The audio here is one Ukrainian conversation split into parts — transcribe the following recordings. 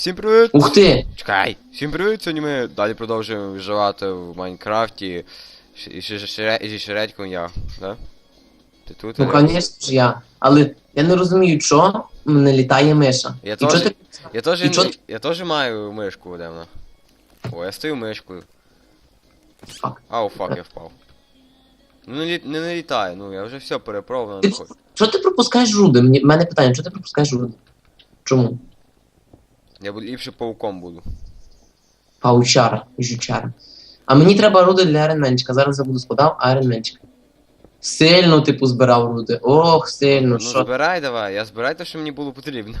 Всім привіт! Ух ти! Чекай! Всім привіт! Сьогодні ми далі продовжуємо виживати в Майнкрафті. І зі шередьком я, да? Ти тут? Ну, звісно ж я. Але я не розумію, що не літає миша. Я теж- ти... Я теж, І чо- я теж маю мишку, де вона? О, я стою мишкою. Фак. Ау, фак, я впав. Ну не, лі- не, не літає, ну я вже все перепробував, Ти-. Чого ти пропускаєш руди? Мені... мене питання, чого ти пропускаєш руди? Чому? Я буду ліпше пауком буду. Паучара, жучара. А мені треба руди для айронменчика. Зараз я буду складав айронменчика. Сильно типу збирав руди. Ох, сильно, Ну що. збирай давай, я збирай те, що мені було потрібно.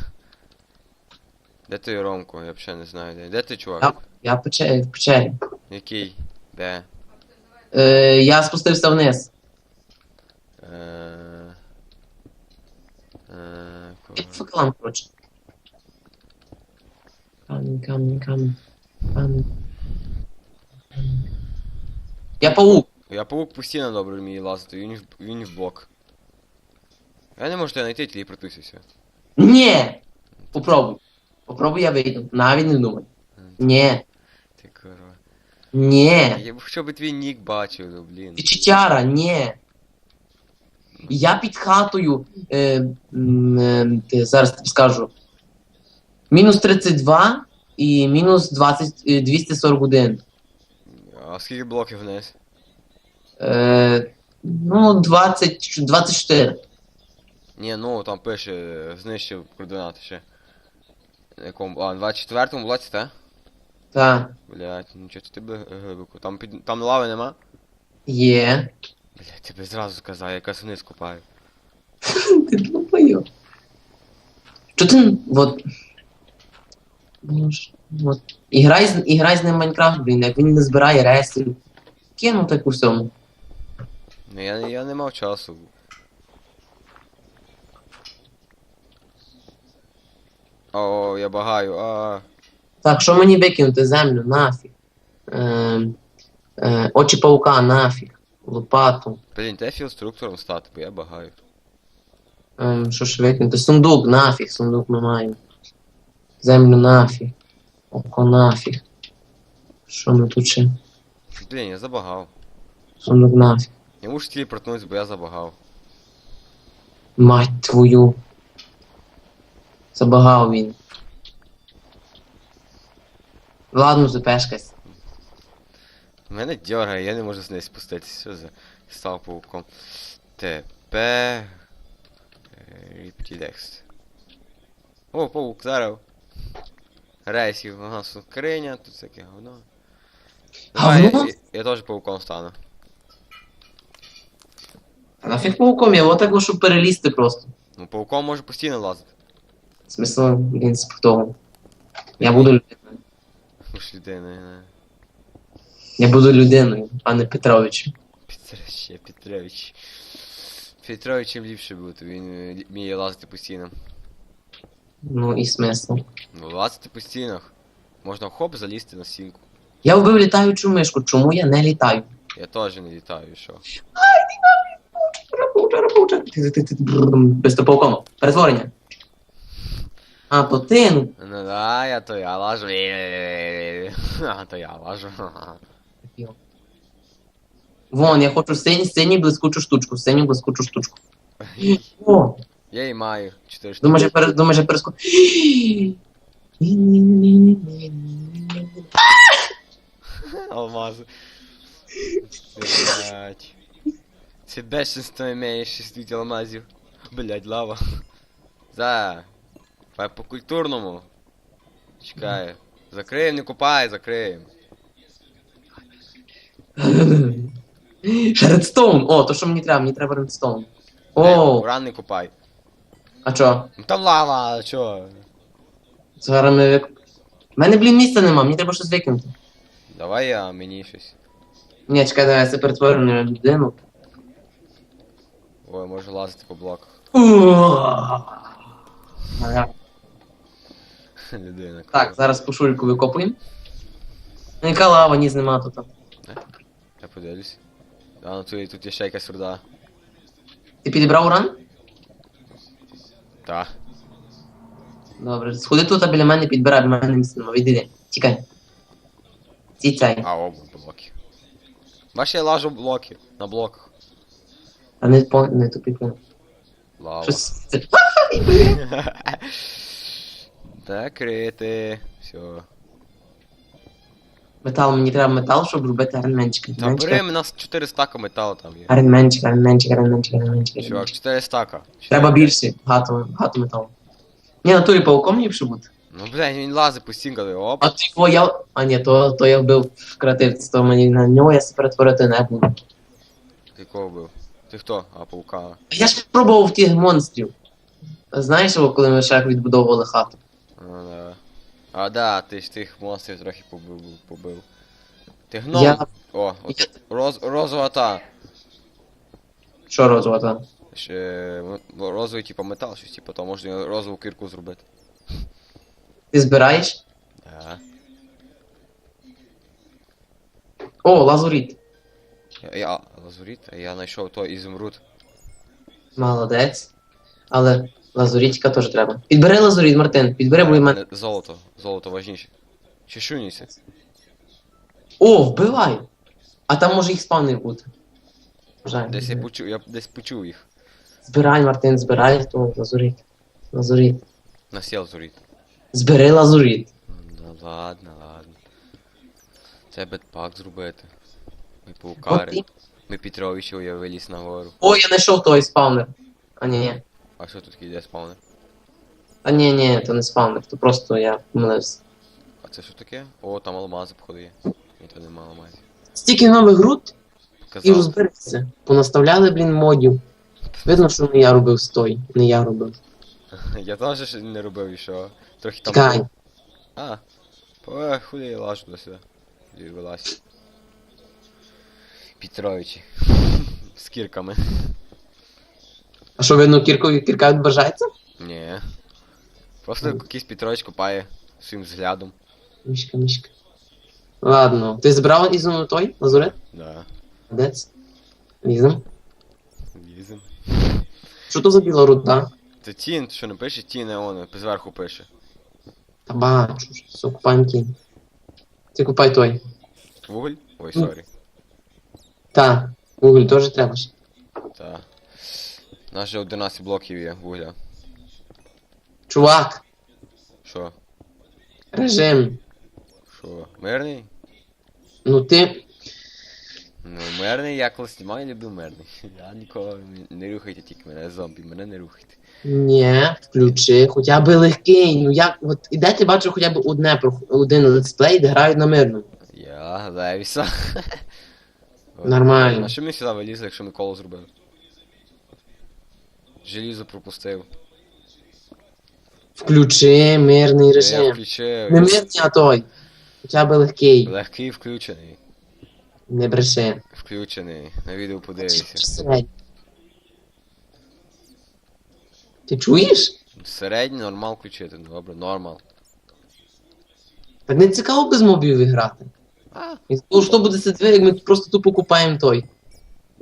Де ти, Ромко? Я взагалі не знаю де. Де ти, чувак? Я, я в печері, в печері. Який? Де? Е, я спустився вниз. Е... Е... ко- Під факелам, коротше. Камінь, камінь, камінь. Камінь. Я паук. Я паук постійно добре вміє лазити, він в, він в блок. Я не можу тебе знайти, телепортуйся. Ні! Попробуй. Попробуй я вийду. Навіть не думай. Ні. Ти корова. Ні. Я б хоча б твій нік бачив, ну блін. Ти читяра, ні. Я під хатою. Е, м, е, ти, зараз тобі скажу. Мінус 32 і мінус 20, е, 241. А скільки блоків вниз? Е, ну, 20, 24. Ні, ну там пише, е, знищив координати ще. На Якому? А, на 24-му блоці, та? Так. Блять, нічого ти тебе глибоко. Там під. там лави нема? Є. Блять, тебе зразу сказав, я якраз вниз копаю. Ти долбойоб. Що ти. Боже. Вот. І грай, з- і грай з ним Майнкрафт, блін, як він не збирає ресів. Кинув так у всьому. Ну я, я не мав часу. О, я багаю, а. Так, що мені викинути? Землю, нафіг. Е, е, очі паука, нафіг. Лопату. Блін, де філструктором стати, бо я багаю. Е, що ж викинути? Сундук, нафіг, сундук ми маємо. Землю нафіг. Око нафіг. Що ми тут ще? Блін, я забагав. Сундук нафіг. Я мушу телепортнутися, бо я забагав. Мать твою. Забагав він. Ладно, запешкась. Мене дьоргає, я не можу з неї спуститися. Що за став пауком? Тепер... Рептілекс. О, паук, зараз. Рейсів, ага, скриня, тут всяке говно. Давай, я, Говно? я, я теж пауком стану. А нафіг пауком, я отак лишу перелізти просто. Ну, пауком може постійно лазити. Смисл, він спортовим. Я буду людиною. Ну ж людина, не. Я буду людиною, а не Петровичем. Петрович, я Петрович. Петровичем ліпше бути, він е, лі- вміє лазити по стінам. Ну і смисл. Ну, лазити по стінах. Можна хоп залізти на стінку. Я вбив літаючу мишку, чому я не літаю? Я теж не літаю, що? Без пауком. Перетворення. А, то ти, ну. Ну да, я то я лажу. А, то я лажу. Вон, я хочу синій, синій блискучу штучку, синю блискучу штучку. О, Я і маю 4 штуки. думаєш, я пере, думаєш, я переску... Алмази. Блять. Це бешенство імеє 6 алмазів. Блять, лава. За. Давай по культурному. Чекай. Закриємо, не купай, закриємо. Ще редстоун. О, то що мені треба, мені треба редстоун. О. Уран не купай. А чо? Там лава, а чо? Зараз ми вик... У мене, блін, місця нема, мені треба щось викинути. Давай я мені щось. Ні, чекай, давай, я це перетворю на людину. Ой, можу лазити по блоках. Людина. Так, зараз пушульку викопуємо. Ну, Яка лава, ні, нема тут. Я подивлюсь. А, ну тут, тут є ще якась руда. Ти підібрав уран? Та. Добре, сходи тут а біля мене підбирай, біля мене місце нема. Відійди. Тікай. Тікай. А, о, блоки. Бачиш, я лажу блоки на блоках. А не по не тупікну. Лава. Щось. це- Закрити. Все. Метал, мені треба метал, щоб робити аренменчика. Та бери, у нас 4 стака металу там є. Аренменчик, аренменчик, аренменчик, аренменчик. Чувак, 4 стака. Треба більше, багато, багато металу. Ні, на турі пауком ліпше бути. Ну, блядь, він лазить по стінках, оп. А ти його я. А ні, то, то я вбив в креативці, то мені на нього я себе перетворити не буду. Ти кого вбив? Ти хто? А, паука. Я ж пробував тих монстрів. Знаєш, коли ми ще відбудовували хату. Ну, да. А, да, ти ж тих монстрів трохи побив. побив. Ти гном. Я. О, от, роз, розова та. Що розвата? Ще, розовий, типу, метал, щось типу, то можна розову кірку зробити. Ти збираєш? Да. О, лазуріт. Я, я лазуріт, а я знайшов той ізумруд. Молодець. Але лазурітика теж треба. Підбери лазуріт, Мартин. Підбери, бо в мене. Е, Золото, золото важніше. Чешуніся. О, вбивай! А там може їх спавнер бути. Жаль. Десь я почув, я десь почув їх. Збирай, Мартин, збирай то лазуріт. Лазуріт. Насіл зуріт. Збери лазуріт. Ну ладно, ладно. Це бетпак зробити. Ми паукари. Ми Петровичу я виліз нагору. О, я знайшов той спавнер. А ні, ні. А що тут йде спавнер? А ні, ні, то не спавнер, то просто я помилився. А це що таке? О, там алмази походу є. Ні, то нема алмазів. Стільки нових груд і Казав. розбереться. Понаставляли, блін, модів. Видно, що не я робив стой, не я робив. Я теж ще не робив і що. Трохи там. Тікай. А. По худи я лажу до сюди. І вилазь. Петровичі. З кірками. А що видно, кіркою кірка відбажається? Ні. Просто якийсь Петрович копає своїм взглядом. Мішка, мішка. Ладно, ти збирав із той лазурит? Да. Молодець. Лізем. Лізем. Що то за біла руда? Це тін, що не пише, тін, а он зверху пише. Та бачу, все, купаємо кінь. Ти купай той. Вуголь? Ой, сорі. Та, уголь теж треба ж. Та. У нас же 11 блоків є вугля. Чувак, Що? режим. Що? Мирний? Ну ти. Ну, мирний, я коли знімаю, люблю мирний. Я нікого не- не рухайте тільки мене зомбі, мене не рухайте. Ні, включи, хоча б легкий. Ну як, от і де ти бачив хоча б одне про- один летсплей, де грають на мирному. Я Левіса. Нормально. А що ми сюди вилізли, якщо ми коло зробили? Желізо пропустив. Включи мирний Я режим. включив. Не мирний, а той. Хоча б легкий. Легкий включений. Не бреши. Включений. На відео подивися. Ти чуєш? Середній нормал включити, добре, нормал. Так не цікаво без мобів грати. А, І що буде сидіти, як ми просто тупо купаємо той.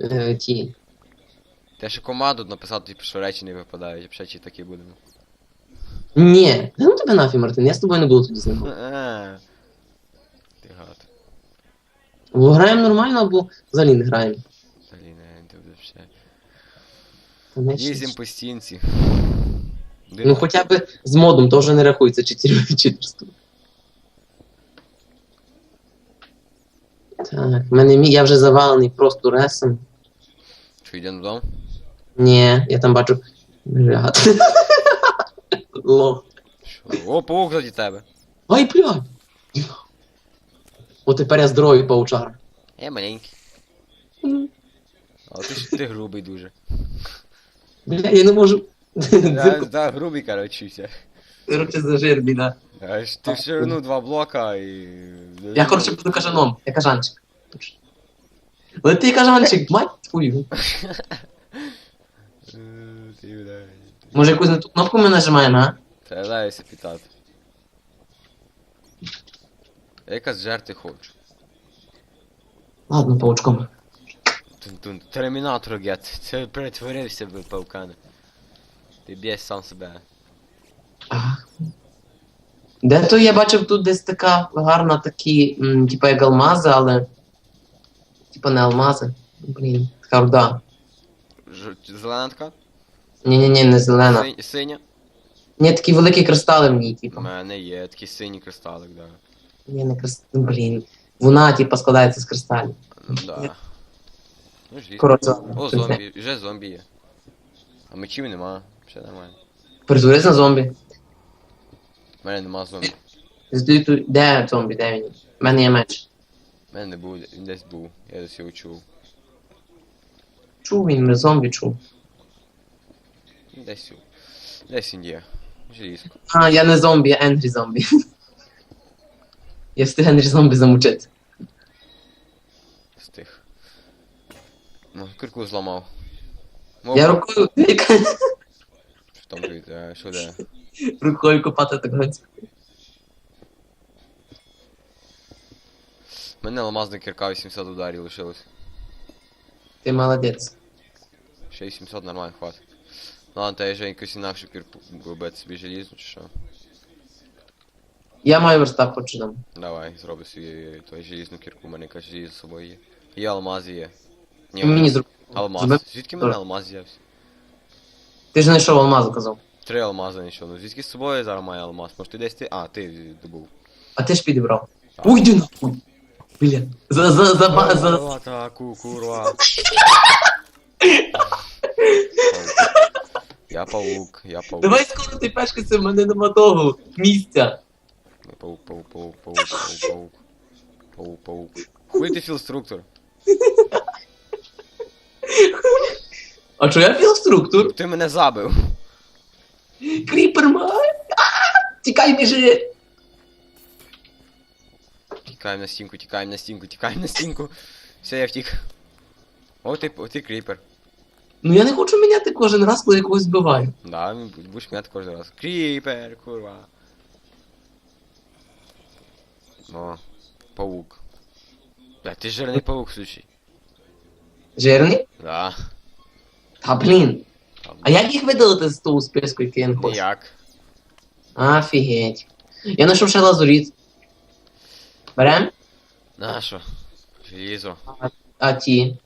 Е, ті. Те ще команду написати, типу, що речі не випадають, якщо чи такі будемо. Ні. Ну тебе нафі, Мартин, я з тобою не буду тоді знімати. А, Ти гад. Або граємо нормально, або взагалі не граємо. Взагалі не ти будеш ще. Та не ще- Їздим по стінці. Ну хоча б з модом теж не рахується чотири- читерство. Так, в мене мій, я вже завалений просто ресом. Що йдемо додому? Ні, я там бачу. Блядь. Лох. Що? О, паук заді тебе. Ай, блядь. О, тепер я здоровий паучар. Я маленький. А ти ж ти грубий дуже. Бля, я не можу. Да, да, грубий, коротше, все. Короче, зажир, біда. А ж ти все одно два блока і. Я, короче, буду кажаном, я кажанчик. Лети кажанчик, мать твою. Ти, бля. Може якусь не ту кнопку ми нажимаємо, а? Треба дайся питати. Я якась жерти хочу. Ладно, паучком. Тун-тун. Термінатор гет. Це перетворився в паукана. Ти б'єш сам себе. Ах, Де то я бачив тут десь така гарна такі, м, типа як алмази, але. Типа не алмази. Блін, така руда. Ж... Зелена така? Ні-ні-ні, не зелена. Синь- Синя? Ні, такі великі кристали в ній, У типа. мене є такий синій кристалик, да. Ні, не кристал. Блін. Вона, типа, складається з кристалів. Ну, да. Ну. Коротше, О, зомбі, вже зомбі є. А мечів нема, все нормально. Притворись на зомбі. У мене нема зомбі. Здаю тут. Де зомбі, де він? У мене є меч. У мене не був, він десь був. Я десь його чув. Чув він, зомбі чув. Десь. Десь він є. Желізко. А, я не зомбі, я Ендрі зомбі. Я встиг Ендрі зомбі замучити. Стих. Ну, кирку зламав. Я рукою. Що там тут, е, що де? рукою копати так гонці. У мене алмазна кірка 80 ударів лишилось. Ти молодець. Ще й 700 нормально хватить. Ну ладно, та я вже якусь інакшу кірку робити собі желізну чи що. Я маю верстак хочу там. Давай, зроби собі твою желізну кірку, у мене якась желізо з собою є. І алмаз є. Ні, мені зроб... алмаз. зроби- Звідки мене алмаз з'явився? Ти ж знайшов алмаз, казав. Три алмази нічого. Ну звідки з собою зараз має алмаз? Може ти десь ти. А, ти добув. А ти ж підібрав. Уйди нахуй. Бля. За, за, за, за, курва. Я паук, я паук. Давай скоро ти пешкайся, в мене нема того місця. Паук, паук, паук, паук, паук, паук. Паук, паук. Хуй ти філструктор. А що я філструктор? Ти мене забив. Кріпер май! Тікай біжи! Тікаємо на стінку, тікаємо на стінку, тікаємо на стінку. Все, я втік. О, ти, о, ти кріпер. Ну я не хочу міняти кожен раз, коли я когось збиваю. Да, бу- будеш міняти кожен раз. Кріпер, курва. О, паук. Бля, ти жирний паук, слушай. Жирний? Да. Та блін. А як їх видалити з того списку, який я не хочу? Ніяк. Офігеть. Я знайшов ще лазуріт. Берем? Нащо? Желізо. А ті.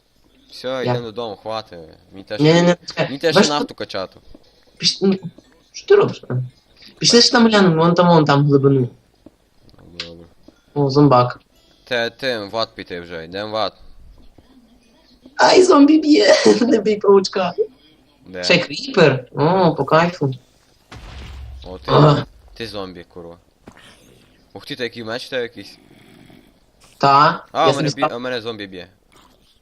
Все, Я- йдемо додому, хватить. Мені теж, Не, не, не. мені теж Бач, нафту качати. Піш... ну, Що ти робиш? а? Пішли ж там глянемо, вон там, вон там глибину. Добре. О, зомбак. Те, ти, в ад піти вже, йдемо в ад. Ай, зомбі б'є! Не бій паучка. Де? Ще кріпер. О, по кайфу. О, ти, Ага. ти зомбі, курва. Ух ти, та який меч тебе якийсь. Та. А, я у мене, собі бі... став- а мене зомбі б'є.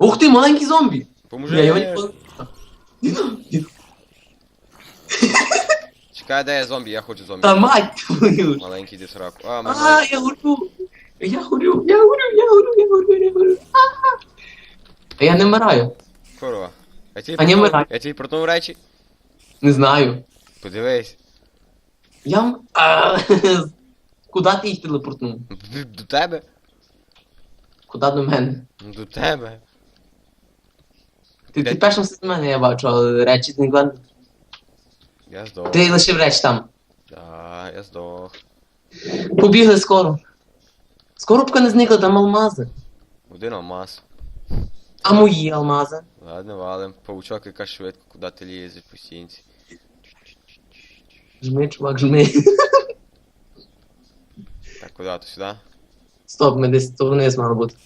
Ух ти, маленький зомбі! Поможи. Я. Діно, діно. Чекай, де я зомбі, я хочу зомбі. Та мать твою! Маленький ти сраку. А. А, я горю! Я горю, я горю, я горю, я горю, я горю. А-а. А я не вмираю. Я тобі А не протнув- вмирай. Я тобі протнув речі? Не знаю. Подивись. Я... м- А, Куда ти їх телепортнув? Д- До тебе? Куда до мене? Ну, До тебе. Ти, ти першим з мене я бачу, але речі не. Я здох. Ти лишив реч там. Да, я здох. Побігли скоро. Скоробка не зникла, там алмази. Один алмаз. А мої алмази. Ладно, валим. Паучок яка швидко, куди ти лізеш по стінці. Жми, чувак, жми. Так, куди то сюди? Стоп, ми десь то вниз мало бути.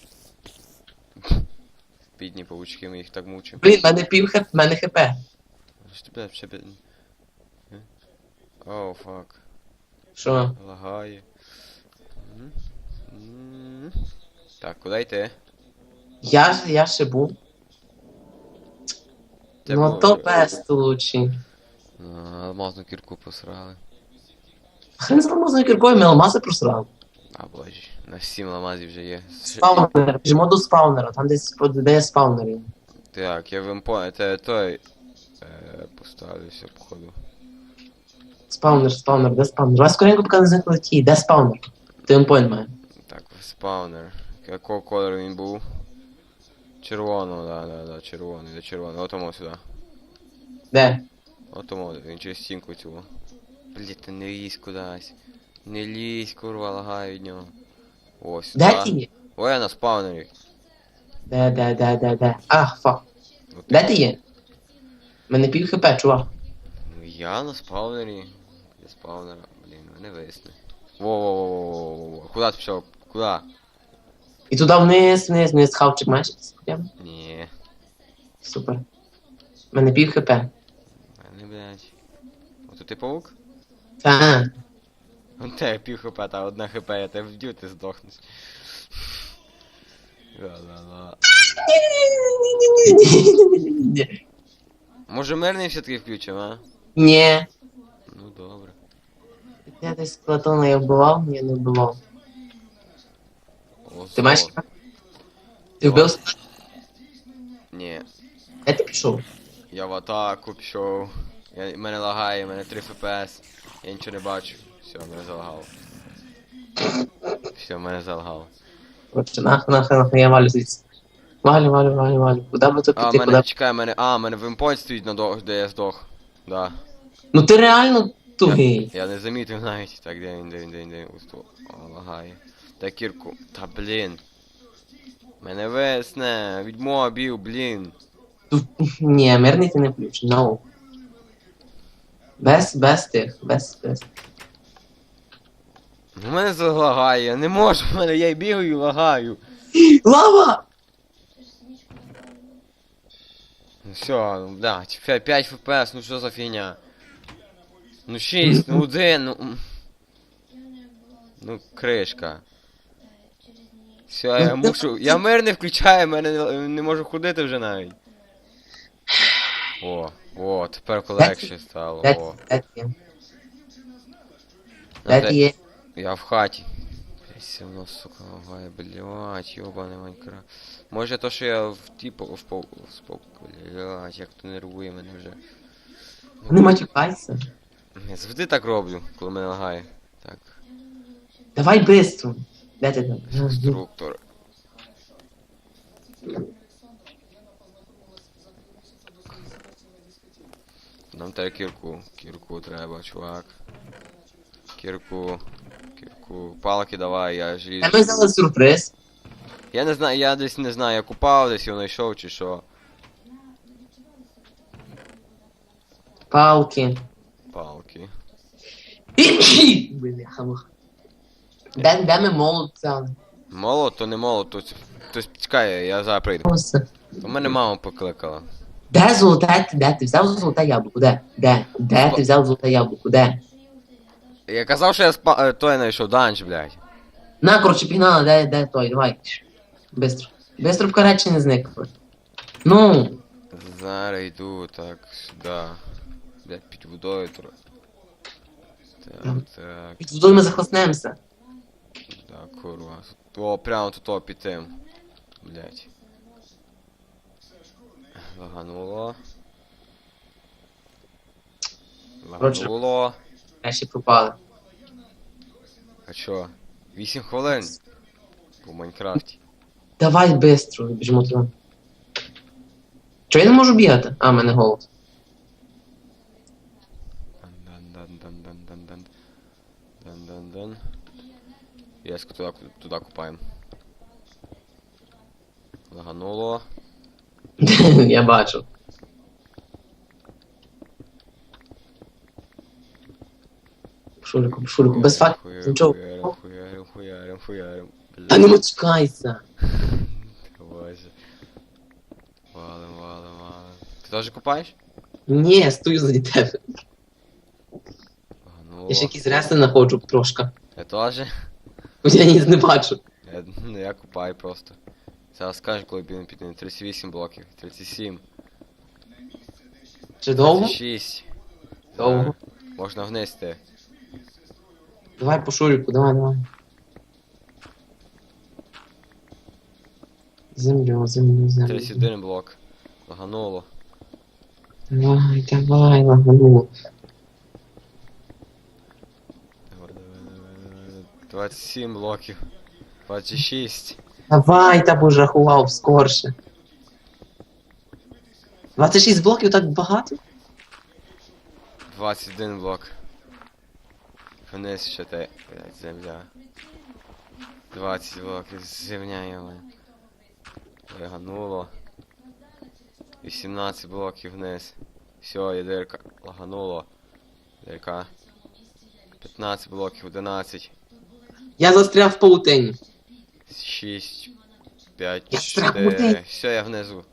Бідні паучки, ми їх так мучимо. Блін, в мене пів хп, в мене хп. Тебе ще бід... Оу, фак. Що? Лагає. М. М. Так, куди йти? Я ж, я ще був. Це ну було- то бест лучший. А, Алмазну кірку посрали. Хрен з алмазною кіркою, ми алмази просрали. А боже, на сім алмазів вже є. Спаунер, біжимо до спаунера, там десь де є спаунери. Так, я в імпо... Це той... Е, поставлюся, походу. Спаунер, спаунер, де спаунер? Давай скоренько, поки не зникли ті, де спаунер? Ти емпойнт має. Так, спаунер. Якого кольору він був? Червоного, да, да, да, червоний, да, червоний. Отому сюди. Де? Отому, він через стінку цього. Блін, ти не їсть кудись. Не лізь, курва, лагаю від нього. Де сюди. ти є? Ой, я на спаунері. Де, де, де, де, де. А, фак. От Де ти є? Мене пів хп, чувак. Ну я на спаунері. Де спаунера? Блін, мене висне. Во-во-во-во-во-во. Куда ти пішов? Куда? І туди вниз, вниз, вниз, хавчик маєш? Ні. Супер. Мене пів хп. Мене, блядь. Ото ти паук? Та. Он тебе пів хп, та одна хп, я тебе вб'ю, ти здохнеш. Ла-ла-ла. Може мирний все-таки включимо, а? Ні. Ну добре. Я десь Платона я вбивав, ні, не вбивав. О, Ти маєш? золото. Ти вбив? Ні. Де ти пішов? Я в атаку пішов. Я, мене лагає, мене 3 фпс. Я нічого не бачу. Все, мене залагало. Все, мене залагало. Короче, нах, нах, нах, я валю звідси. Валю, валю, валю, валю. Куди би то А, піти, мене куди? чекай, мене. А, мене вимпойт стоїть на до, де я здох. Да. Ну ти реально тугий. Я не замітив навіть. Так, де він, де він, де він, де він. Ось тут. О, лагає. Та кірку. Та блін. Мене весне. Відьмо бів, блін. Тут... Ні, мирний ти не включ, no. Без, без тих, без, без. У мене залагає, я не можу, в мене я й бігаю і лагаю. Лава! Ну все, ну блядь, 5 фпс, ну що за фігня? Ну 6, ну 1, ну. Ну, кришка. Все, я мушу. Я мир не включаю, мене не, не можу ходити вже навіть. О, о, тепер легше стало. О. Ну, Де де- ти є? Я в хаті. Одно, сука, лагає, блять, йобаний Майнкрафт. Може то, що я в типу в пол в спок, блять, як то нервує мене вже. Не матюкайся. Я завжди так роблю, коли мене лагає. Так, Давай бистро. Де ти там? Нам треба кірку. Кірку треба, чувак. Кірку. Кірку. Палки давай, я А ми взяли сюрприз. Я не знаю, я десь не знаю, я купав, десь його знайшов чи що. Палки. Палки. Бляха муха. Де, де ми молот взяли? Молот, то не молот, то, то чекай, я зараз прийду. Ось. У мене мама покликала. Де золоте? Де ти взяв золоте яблуко? Де? Де? Де ти взяв золоте яблуко? Де? Я казав, що я спа... е, той знайшов данж, блядь. На, коротше, пігнали, де, де той, давай. Бистро. Бистро в каречі не зникли. Ну, Зараз йду, так, сюди. Блядь, під водою трохи. Так, так, під водою ми захлеснемося. так, курва. О, прямо тут о, під тим. Блядь. Лагануло. Лагануло. Реші пропали. А чо? 8 хвилин. По Майнкрафті. Давай бистро, біжимо туди. Чого я не можу бігати? А, в мене. Дан-дан-дан-дан-дан-дан. Дан-дан-дан. Яску туди, туди купаємо. Лагануло. Я бачу. Шурику, шурику, без фактів, нічого. Хуярим, хуярим, хуярим, хуярим. Та не мочкайся. Боже. Валим, валим, валим. Ти теж купаєш? Ні, стою заді тебе. Лагануло. Я ще якісь реси знаходжу трошки. Я теж? Я ніц не бачу. Я, ну, я купаю просто. Зараз скажу, коли будемо піти. 38 блоків. 37. Чи довго? 36. Довго. Можна вниз. Давай по шурику, давай, давай. Землю, землю, землю. 31 блок. Лагануло. Давай, давай, лагануло. Давай, давай, давай, давай. 27 блоків. 26. Давай, та бо ж скорше. 26 блоків так багато? 21 блок. Вниз ще те, блядь, земля. 20 блоків, земля йома. Лагануло. 18 блоків вниз. Все, є дирка. Лагануло. Дирка. 15 блоків, 11. Я застряг в паутині. 6, 5, Я 4. страхутий. Все, я внизу.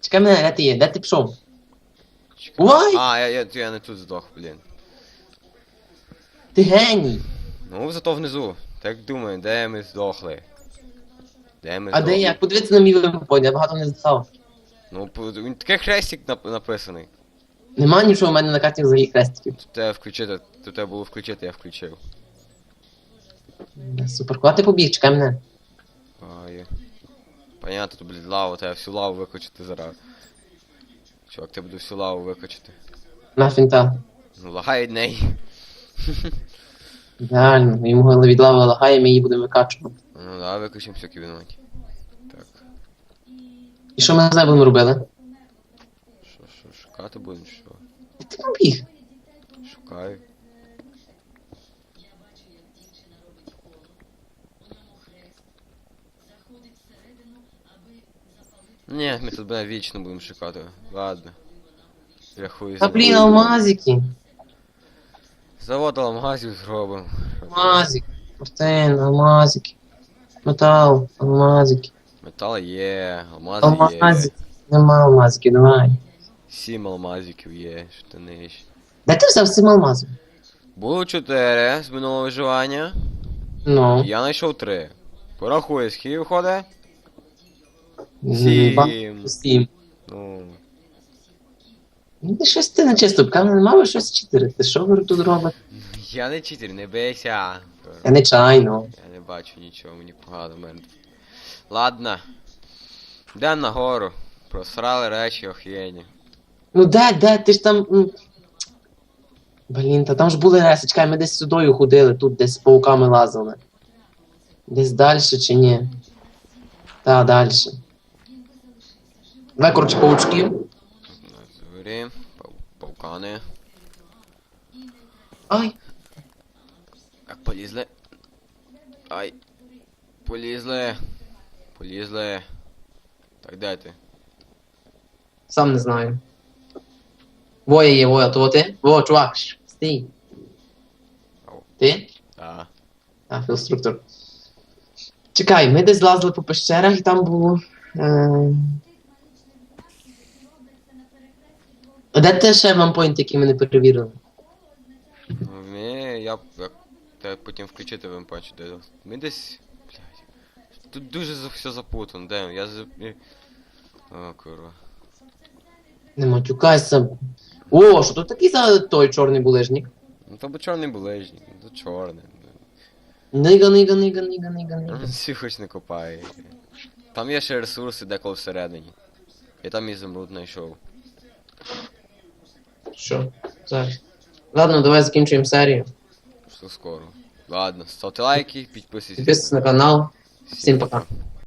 Чекай мене, де ти є? Де ти пішов? Чекай. Ой! А, я, я, я не тут здох, блін. Ти геній. Ну, зато внизу. Так думаю, де ми здохли? Де ми А здохли? де я? Подивіться на мій вимпон, я багато не здихав. Ну, по- він такий хрестик нап- написаний. Нема нічого в мене на карті взагалі хрестиків. Тут треба включити, тут треба було включити, я включив. Супер, куди ти побіг, чекай мене. Ай. Понятно, тут, блядь, лаву, треба всю лаву викачати зараз. Чувак, ти буду всю лаву викачати. На фінта. Ну, лагай неї. Реально, йому від лави лагає, ми її будемо викачувати. Ну да, викачимо всякі винуваті. Так, І що ми з будемо робити? що, що, шукати будемо, що? Ти побіг? Шукаю. Ні, ми тут бля, вічно будемо шукати. Ладно. Рахую Та блін, алмазики. Завод алмазів зробимо. Алмазик. Мартин, алмазики. Метал, алмазики. Метал є, алмази є. Алмазик. Нема алмазики, давай. Сім алмазиків є, штани. ще. Де ти взяв з цим алмазом? Було чотири з минулого виживання. Ну. Я знайшов три. Порахуй, скільки виходить? Сім. Сім. Ну. Ну ти щось ти не чисто, не мав щось чотири. Ти що ви тут робите? Я не читер, не бейся. Я не чайно. Я не бачу нічого, мені погано мертв. Ладно. Йдемо нагору. Просрали речі охуєнні. Ну де, де, ти ж там. Блін, та там ж були реси, чекай, ми десь сюдою ходили, тут десь з пауками лазили. Десь далі чи ні? Та, далі. Давай, коротше, паучків. Пау- паукани. Ай, Як полізли. Ай. Полізли. Полізли. Так, де ти? сам не знаю. Воя є, воя, то ти? Во, чувак, стій. Ау. Ти? А. А, філструктор. Чекай, ми десь лазили по пещерах і там було. Е... А Де те ще вампойнт, який ми не перевірили? Ми, я, я треба потім включити вам пачу, де. Ми десь. Блядь. Тут дуже за- все запутано, де? Я за. О, курва. Не матюкайся. О, що тут такий за той чорний булежник? Ну то бо чорний булежник, ну то чорний. Нига, нига, нига, нига, нига, нига. Ну, Всі хоч не копає. Там є ще ресурси деколи всередині. Я там ізумруд знайшов. Що? Зараз. Ладно, давай закінчуємо серію. Все скоро. Ладно, ставте лайки, підписуйтесь. Підписуйтесь на канал. Всім пока.